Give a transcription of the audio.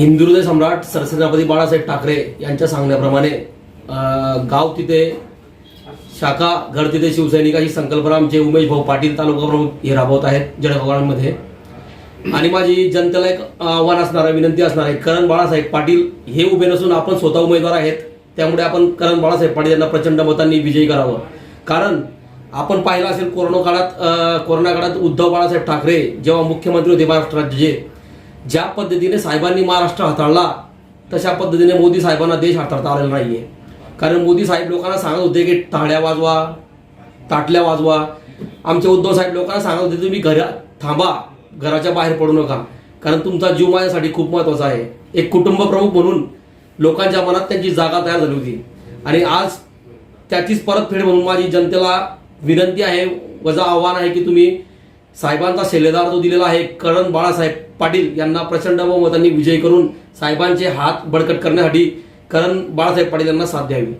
हिंदुहृदय सम्राट सरसेनापती बाळासाहेब ठाकरे यांच्या सांगण्याप्रमाणे गाव तिथे शाखा घर तिथे शिवसैनिक ही संकल्पना आमचे उमेश भाऊ पाटील तालुका प्रमुख हे राबवत आहेत जळगावमध्ये आणि माझी जनतेला एक आव्हान असणार आहे विनंती असणार आहे करण बाळासाहेब पाटील हे उभे नसून आपण स्वतः उमेदवार आहेत त्यामुळे आपण करण बाळासाहेब पाटील यांना प्रचंड मतांनी विजयी करावं. कारण आपण पाहिलं असेल कोरोना काळात कोरोना काळात उद्धव बाळासाहेब ठाकरे जेव्हा मुख्यमंत्री होते महाराष्ट्र राज्याचे ज्या पद्धतीने साहेबांनी महाराष्ट्र हाताळला तशा पद्धतीने मोदी साहेबांना देश हाताळता आलेला नाही आहे कारण मोदी साहेब लोकांना सांगत होते की टाळ्या वाजवा ताटल्या वाजवा. आमचे उद्धव साहेब लोकांना सांगत होते तुम्ही घरा थांबा घराच्या बाहेर पडू नका. कारण तुमचा जीव माझ्यासाठी खूप महत्त्वाचा आहे. एक कुटुंब प्रमुख म्हणून लोकांच्या मनात त्यांची जागा तयार झाली होती. आणि आज त्याचीच परतफेड म्हणून माझी जनतेला विनंती आहे वजा आव्हान आहे की तुम्ही साहेबांचा शिलेदार जो दिलेला आहे करण बाळासाहेब पाटील यांना प्रचंड बहुमतांनी विजय करून साहेबांचे हात बळकट करण्यासाठी करण बाळासाहेब पाटील यांना साथ द्यावी.